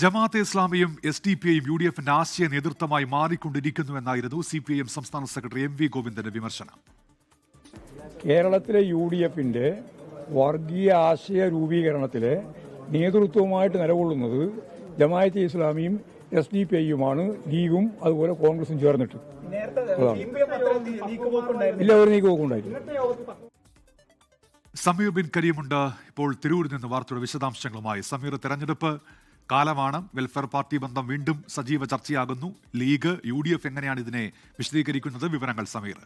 ജമാഅത്തെ ഇസ്ലാമിയും S D P ഐയും U D എഫിന്റെ ആശയ നേതൃത്വമായി മാറിക്കൊണ്ടിരിക്കുന്നുവെന്നായിരുന്നു സി പി ഐ എം സംസ്ഥാന സെക്രട്ടറി എം വി ഗോവിന്ദന്റെ വിമർശനം. കേരളത്തിലെ യു ഡി എഫിന്റെ വർഗീയ ആശയ രൂപീകരണത്തിലെ നേതൃത്വവുമായിട്ട് നിലകൊള്ളുന്നത് ജമാഅത്തെ ഇസ്ലാമിയും എസ് ഡി പി ഐയുമാണ് ലീഗും അതുപോലെ കോൺഗ്രസും ചേർന്നിട്ട്. ഇല്ല ഒരു സമീർ ബിൻ കരീമുണ്ട്. ഇപ്പോൾ തിരൂരിൽ നിന്ന് വാർത്തയുടെ വിശദാംശങ്ങളുമായി. സമീർ തെരഞ്ഞെടുപ്പ് കാലമാണ് വെൽഫെയർ പാർട്ടി ബന്ധം വീണ്ടും സജീവ ചർച്ചയാകുന്നു. ലീഗ് യു എങ്ങനെയാണ് ഇതിനെ വിശദീകരിക്കുന്നത്? വിവരങ്ങൾ സമീർ.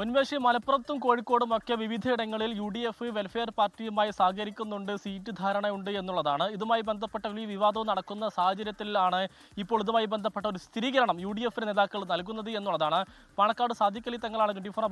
മുൻവശി മലപ്പുറത്തും കോഴിക്കോടും ഒക്കെ വിവിധയിടങ്ങളിൽ യു ഡി എഫ് വെൽഫെയർ പാർട്ടിയുമായി സഹകരിക്കുന്നുണ്ട് സീറ്റ് ധാരണയുണ്ട് എന്നുള്ളതാണ്. ഇതുമായി ബന്ധപ്പെട്ട വലിയ വിവാദവും നടക്കുന്ന സാഹചര്യത്തിലാണ് ഇപ്പോൾ ഇതുമായി ബന്ധപ്പെട്ട ഒരു സ്ഥിരീകരണം യു ഡി എഫിന് നേതാക്കൾ നൽകുന്നത് എന്നുള്ളതാണ്. പാണക്കാട് സാദിഖലി തങ്ങളാണ് ട്വന്റി ഫോർ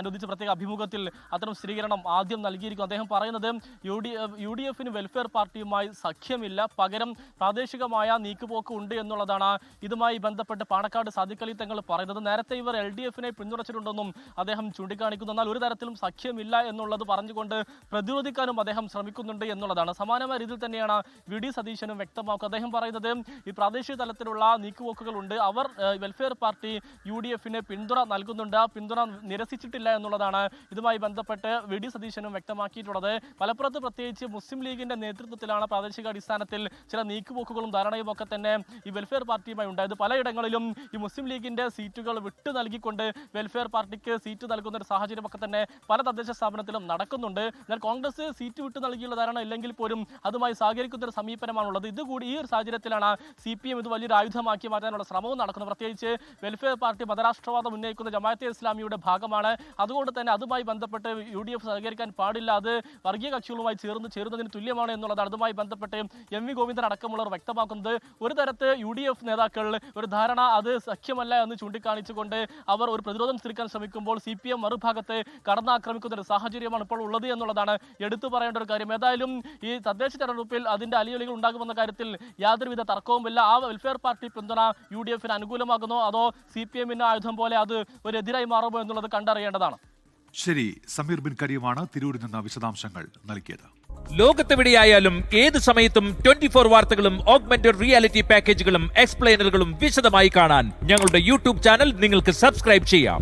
അനുവദിച്ച പ്രത്യേക അഭിമുഖത്തിൽ അത്തരം സ്ഥിരീകരണം ആദ്യം നൽകിയിരിക്കും അദ്ദേഹം പറയുന്നത് യു ഡി യു ഡി എഫിന് വെൽഫെയർ പാർട്ടിയുമായി സഖ്യമില്ല പകരം പ്രാദേശികമായ നീക്കുപോക്ക് ഉണ്ട് എന്നുള്ളതാണ്. ഇതുമായി ബന്ധപ്പെട്ട് പാണക്കാട് സാദിഖലി തങ്ങൾ പറയുന്നത് നേരത്തെ ഇവർ എൽ ഡി എഫിനെ പിന്തുണച്ചിട്ടുണ്ടെന്നും അദ്ദേഹം ചൂണ്ടിക്കാണിക്കുന്നു. എന്നാൽ ഒരു തരത്തിലും സഖ്യമില്ല എന്നുള്ളത് പറഞ്ഞുകൊണ്ട് പ്രതിരോധിക്കാനും അദ്ദേഹം ശ്രമിക്കുന്നുണ്ട് എന്നുള്ളതാണ്. സമാനമായ രീതിയിൽ തന്നെയാണ് വി ഡി സതീശനും വ്യക്തമാക്കുക അദ്ദേഹം പറയുന്നത് ഈ പ്രാദേശിക തലത്തിലുള്ള നീക്കുപോക്കുകളുണ്ട് അവർ വെൽഫെയർ പാർട്ടി യു ഡി എഫിന് പിന്തുണ നൽകുന്നുണ്ട്. ആ പിന്തുണ നിരസിച്ചിട്ടില്ല എന്നുള്ളതാണ് ഇതുമായി ബന്ധപ്പെട്ട് വി ഡി സതീശനും വ്യക്തമാക്കിയിട്ടുള്ളത്. മലപ്പുറത്ത് പ്രത്യേകിച്ച് മുസ്ലിം ലീഗിന്റെ നേതൃത്വത്തിലാണ് പ്രാദേശിക അടിസ്ഥാനത്തിൽ ചില നീക്കുപോക്കുകളും ധാരണയും ഒക്കെ തന്നെ ഈ വെൽഫെയർ പാർട്ടിയുമായി ഉണ്ടായത്. പലയിടങ്ങളിലും ഈ മുസ്ലിം ലീഗിന്റെ സീറ്റുകൾ വിട്ടു നൽകിക്കൊണ്ട് വെൽഫെയർ പാർട്ടിക്ക് സീറ്റ് നൽകുന്ന ഒരു സാഹചര്യമൊക്കെ തന്നെ പല തദ്ദേശ സ്ഥാപനത്തിലും നടക്കുന്നുണ്ട്. എന്നാൽ കോൺഗ്രസ് സീറ്റ് വിട്ടു നൽകിയുള്ള ധാരണ ഇല്ലെങ്കിൽ പോലും അതുമായി സഹകരിക്കുന്ന ഒരു സമീപനമാണുള്ളത്. ഇതുകൂടി ഈ ഒരു സാഹചര്യത്തിലാണ് സി പി എം ഇത് വലിയൊരു ആയുധമാക്കി മാറ്റാനുള്ള ശ്രമവും നടക്കുന്നത്. പ്രത്യേകിച്ച് വെൽഫെയർ പാർട്ടി മതരാഷ്ട്രവാദം ഉന്നയിക്കുന്ന ജമാഅത്തെ ഇസ്ലാമിയുടെ ഭാഗമാണ്. അതുകൊണ്ട് തന്നെ അതുമായി ബന്ധപ്പെട്ട് യു ഡി എഫ് സഹകരിക്കാൻ പാടില്ല. അത് വർഗീയ കക്ഷികളുമായി ചേർന്ന് ചേരുന്നതിന് തുല്യമാണ് എന്നുള്ളതാണ് അതുമായി ബന്ധപ്പെട്ട് എം വി ഗോവിന്ദൻ അടക്കമുള്ളവർ വ്യക്തമാക്കുന്നത്. ഒരു തരത്ത് യു ഡി എഫ് നേതാക്കൾ ഒരു ധാരണ അത് സഖ്യമല്ല എന്ന് ചൂണ്ടിക്കാണിച്ചുകൊണ്ട് അവർ ഒരു പ്രതിരോധം തീർക്കാൻ ശ്രമിക്കുമ്പോൾ സി പി എം മറുഭാഗത്തെ കടന്നാക്രമിക്കുന്ന ഒരു സാഹചര്യമാണ് ഇപ്പോൾ ഉള്ളത് എന്നുള്ളതാണ് എടുത്തു പറയേണ്ട ഒരു കാര്യം. ഏതായാലും ഈ തദ്ദേശ തെരഞ്ഞെടുപ്പിൽ അതിന്റെ അലിയൊലികൾ ഉണ്ടാകുമെന്ന കാര്യത്തിൽ യാതൊരുവിധ തർക്കവുമില്ല. ആ വെൽഫെയർ പാർട്ടി പിന്തുണ യു ഡി എഫിന് അനുകൂലമാകുന്നോ. അതോ സി പി എമ്മിന് ആയുധം പോലെ അത് ഒരു എതിരായി മാറുമോ എന്നുള്ളത് കണ്ടറിയേണ്ടതാണ്. ശരി സമീർ ബിൻ കരീമാണ് തിരൂരിൽ നിന്ന് വിശദാംശങ്ങൾ നൽകിയത്. ലോകത്തെവിടെയായാലും ഏത് സമയത്തും ട്വന്റി ഫോർ വാർത്തകളും ഓഗ്മെന്റഡ് റിയാലിറ്റി പാക്കേജുകളും എക്സ്പ്ലെയിനറുകളും വിശദമായി കാണാൻ ഞങ്ങളുടെ യൂട്യൂബ് ചാനൽ നിങ്ങൾക്ക് സബ്സ്ക്രൈബ് ചെയ്യാം.